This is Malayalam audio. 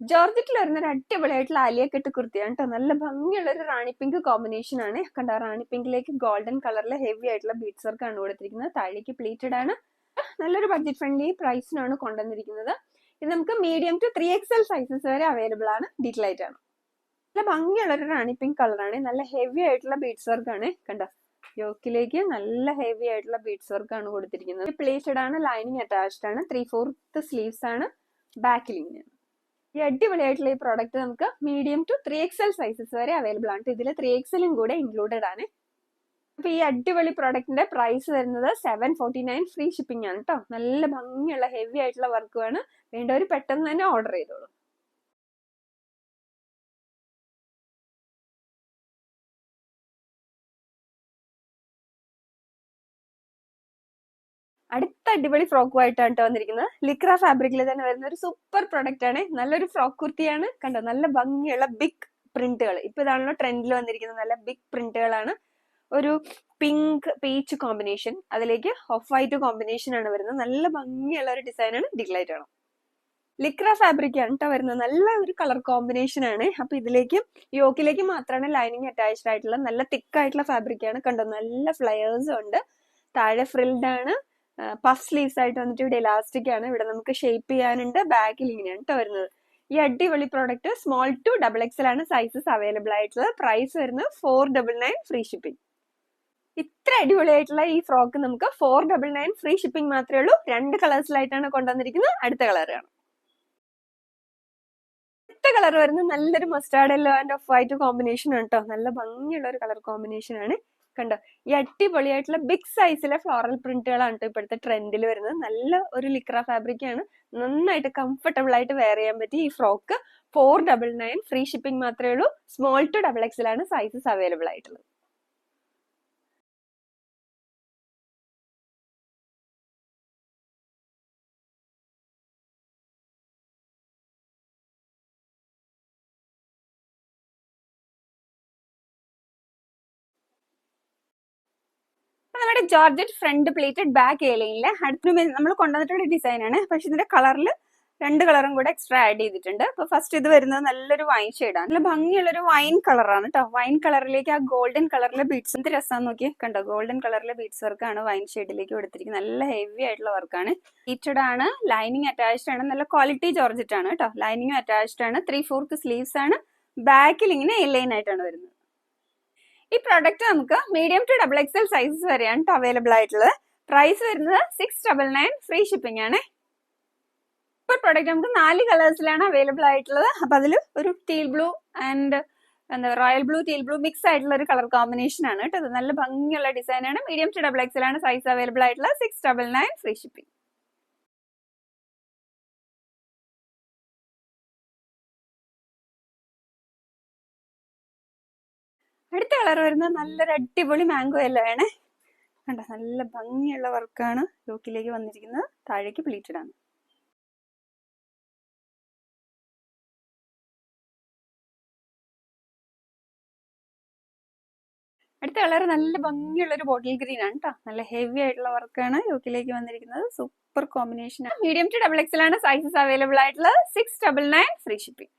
ജോർജറ്റിൽ വരുന്ന ഒരു അടിപൊളിയായിട്ടുള്ള ആലിയ കെട്ട് കുർത്തിയാണ് കേട്ടോ. നല്ല ഭംഗിയുള്ള ഒരു റാണി പിങ്ക് കോമ്പിനേഷൻ ആണ്. കണ്ട റാണി പിങ്കിലേക്ക് ഗോൾഡൻ കളറിൽ ഹെവി ആയിട്ടുള്ള ബീഡ്സ് വർക്ക് ആണ് കൊടുത്തിരിക്കുന്നത്. താഴേക്ക് പ്ലീറ്റഡ് ആണ്. നല്ലൊരു ബഡ്ജറ്റ് ഫ്രണ്ട്ലി പ്രൈസിനാണ് കൊണ്ടുവന്നിരിക്കുന്നത്. ഇത് നമുക്ക് medium to three X L sizes വരെ അവൈലബിൾ ആണ്. ഡീറ്റലായിട്ട് ആണ്. നല്ല ഭംഗിയുള്ള ഒരു റാണി പിങ്ക് കളറാണ് നല്ല ഹെവി ആയിട്ടുള്ള ബീഡ്സ് വർക്ക് ആണ്. കണ്ടോ യോക്കിലേക്ക് നല്ല ഹെവി ആയിട്ടുള്ള ബീഡ്സ് വർക്ക് ആണ് കൊടുത്തിരിക്കുന്നത്. പ്ലേറ്റഡ് ആണ് ലൈനിങ് അറ്റാച്ച്ഡ് ആണ്. ത്രീ ഫോർത്ത് സ്ലീവ്സ് ആണ്. ബാക്കിലിങ് ഈ അടിപൊളിയായിട്ടുള്ള ഈ പ്രോഡക്റ്റ് നമുക്ക് medium to three X L sizes വരെ അവൈലബിൾ ആണ്. ഇതിൽ ത്രീ എക്സലും കൂടെ ഇൻക്ലൂഡഡ് ആണ്. അപ്പൊ ഈ അടിപൊളി പ്രോഡക്റ്റിന്റെ പ്രൈസ് വരുന്നത് seven forty nine free shipping ആണ് കേട്ടോ നല്ല ഭംഗിയുള്ള ഹെവി ആയിട്ടുള്ള വർക്കുമാണ് വേണ്ടവർ പെട്ടെന്ന് തന്നെ ഓർഡർ ചെയ്തോളൂ. അടുത്ത അടിപൊളി ഫ്രോക്കുമായിട്ടാണ് കേട്ടോ വന്നിരിക്കുന്നത്. ലിക്ര ഫാബ്രിക്കിൽ തന്നെ വരുന്ന ഒരു സൂപ്പർ പ്രൊഡക്റ്റ് ആണ്. നല്ലൊരു ഫ്രോക്ക് കുർത്തിയാണ്. കണ്ടോ? നല്ല ഭംഗിയുള്ള ബിഗ് പ്രിന്റുകൾ ഇപ്പൊ ഇതാണല്ലോ ട്രെൻഡിൽ വന്നിരിക്കുന്നത്. നല്ല ബിഗ് പ്രിന്റുകളാണ് ഒരു പിങ്ക് പീച്ച് കോമ്പിനേഷൻ അതിലേക്ക് ഓഫ് വൈറ്റ് കോമ്പിനേഷൻ ആണ് വരുന്നത്. നല്ല ഭംഗിയുള്ള ഒരു ഡിസൈൻ ആണ്. ഡിഗ്ലൈറ്റ് ആണ്. ലിക്ര ഫാബ്രിക് ആണ് കേട്ടോ വരുന്നത്. നല്ല ഒരു കളർ കോമ്പിനേഷൻ ആണ്. അപ്പൊ ഇതിലേക്ക് യോക്കിലേക്ക് മാത്രമാണ് ലൈനിങ് അറ്റാച്ച്ഡ് ആയിട്ടുള്ള നല്ല തിക്കായിട്ടുള്ള ഫാബ്രിക് ആണ്. കണ്ടോ? നല്ല ഫ്ലയേഴ്സും ഉണ്ട്. താഴെ ഫ്രിൽഡ് ആണ്. പഫ് സ്ലീവ്സ് ആയിട്ട് വന്നിട്ട് ഇവിടെ ഇലാസ്റ്റിക് ആണ്. ഇവിടെ നമുക്ക് ഷേപ്പ് ചെയ്യാനുണ്ട്. ബാക്കിൽ ഇങ്ങനെയാണ് കേട്ടോ വരുന്നത്. ഈ അടിപൊളി product small to double XL ആണ് സൈസസ് അവൈലബിൾ ആയിട്ടുള്ളത്. പ്രൈസ് വരുന്നത് four double nine free shipping ഇത്ര അടിപൊളിയായിട്ടുള്ള ഈ ഫ്രോക്ക് നമുക്ക് four double nine free shipping മാത്രമേ ഉള്ളൂ. രണ്ട് കളേഴ്സിലായിട്ടാണ് കൊണ്ടുവന്നിരിക്കുന്നത്. അടുത്ത കളർ ആണ് അടുത്ത കളർ വരുന്നത് നല്ലൊരു mustard yellow and off white combination ആണ് കേട്ടോ നല്ല ഭംഗിയുള്ള ഒരു കളർ കോമ്പിനേഷൻ ആണ്. കണ്ടോ? ഈ അടിപൊളിയായിട്ടുള്ള ബിഗ് സൈസിലെ ഫ്ലോറൽ പ്രിന്റുകളാണ് കേട്ടോ ഇപ്പോഴത്തെ ട്രെൻഡിൽ വരുന്നത്. നല്ല ഒരു ലിക്ര ഫാബ്രിക് ആണ്. നന്നായിട്ട് കംഫർട്ടബിൾ ആയിട്ട് വെയർ ചെയ്യാൻ പറ്റി ഈ frock four double nine free shipping മാത്രമേ ഉള്ളൂ. സ്മോൾ ടു ഡബിൾ എക്സിലാണ് സൈസസ് അവൈലബിൾ ആയിട്ടുള്ളത്. ജോർജറ്റ് ഫ്രണ്ട് പ്ലേറ്റഡ് ബാക്ക് ഏലയിലെ അടുത്ത നമ്മൾ കൊണ്ടുവന്നിട്ടുള്ള ഡിസൈൻ ആണ് പക്ഷെ ഇതിന്റെ കളറിൽ രണ്ട് കളറും കൂടെ എക്സ്ട്രാ ആഡ് ചെയ്തിട്ടുണ്ട്. അപ്പൊ ഫസ്റ്റ് ഇത് വരുന്നത് നല്ലൊരു വൈൻ ഷെയ്ഡാണ് നല്ല ഭംഗിയുള്ള ഒരു വൈൻ കളറാണ് കേട്ടോ വൈൻ കളറിലേക്ക് ആ ഗോൾഡൻ കളറിലെ ബീഡ്സ് എന്ത് രസം നോക്കി കണ്ടോ? ഗോൾഡൻ കളറിലെ ബീഡ്സ് വർക്കാണ് വൈൻ ഷെയ്ഡിലേക്ക് കൊടുത്തിരിക്കുന്നത്. നല്ല ഹെവി ആയിട്ടുള്ള വർക്കാണ് ഹീറ്റഡ് ആണ്. ലൈനിങ് അറ്റാച്ച്ഡ് ആണ്. നല്ല ക്വാളിറ്റി ജോർജറ്റ് ആണ് കേട്ടോ ലൈനിങ് അറ്റാച്ച്ഡ് ആണ്. ത്രീ ഫോർത്ത് സ്ലീവ്സ് ആണ്. ബാക്കിൽ ഇങ്ങനെ എലൈൻ ആയിട്ടാണ് വരുന്നത്. ഈ പ്രോഡക്റ്റ് നമുക്ക് medium to double XL sizes വരെയാണ് അവൈലബിൾ ആയിട്ടുള്ളത്. പ്രൈസ് വരുന്നത് six double nine free shipping ആണ്. ഇപ്പോൾ പ്രോഡക്റ്റ് നമുക്ക് നാല് കളേഴ്സിലാണ് അവൈലബിൾ ആയിട്ടുള്ളത്. അപ്പൊ അതിൽ ഒരു ടീൽ ബ്ലൂ ആൻഡ് എന്താ royal blue teal blue mix ആയിട്ടുള്ള ഒരു കളർ കോമ്പിനേഷൻ ആണ് കേട്ടോ നല്ല ഭംഗിയുള്ള ഡിസൈൻ ആണ്. മീഡിയം ടു ഡബിൾ എക്സൽ ആണ് സൈസ് അവൈലബിൾ ആയിട്ടുള്ള six double nine free shipping അടുത്ത കളർ വരുന്നത് നല്ലൊരു അടിപൊളി മാംഗോ യെല്ലോ ആണ്. കണ്ട നല്ല ഭംഗിയുള്ള വർക്കാണ് ലോക്കിലേക്ക് വന്നിരിക്കുന്നത്. താഴേക്ക് പ്ലീറ്റഡ് ആണ്. അടുത്ത കളർ നല്ല ഭംഗിയുള്ള ഒരു ബോട്ടിൽ ഗ്രീൻ ആണ് കേട്ടോ നല്ല ഹെവി ആയിട്ടുള്ള വർക്കാണ് യോക്കിലേക്ക് വന്നിരിക്കുന്നത്. Super combination medium to double XL ആണ് സൈസസ് അവൈലബിൾ ആയിട്ടുള്ളത്. Six double nine free shipping